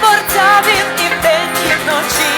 творця він і вдень, і вночі.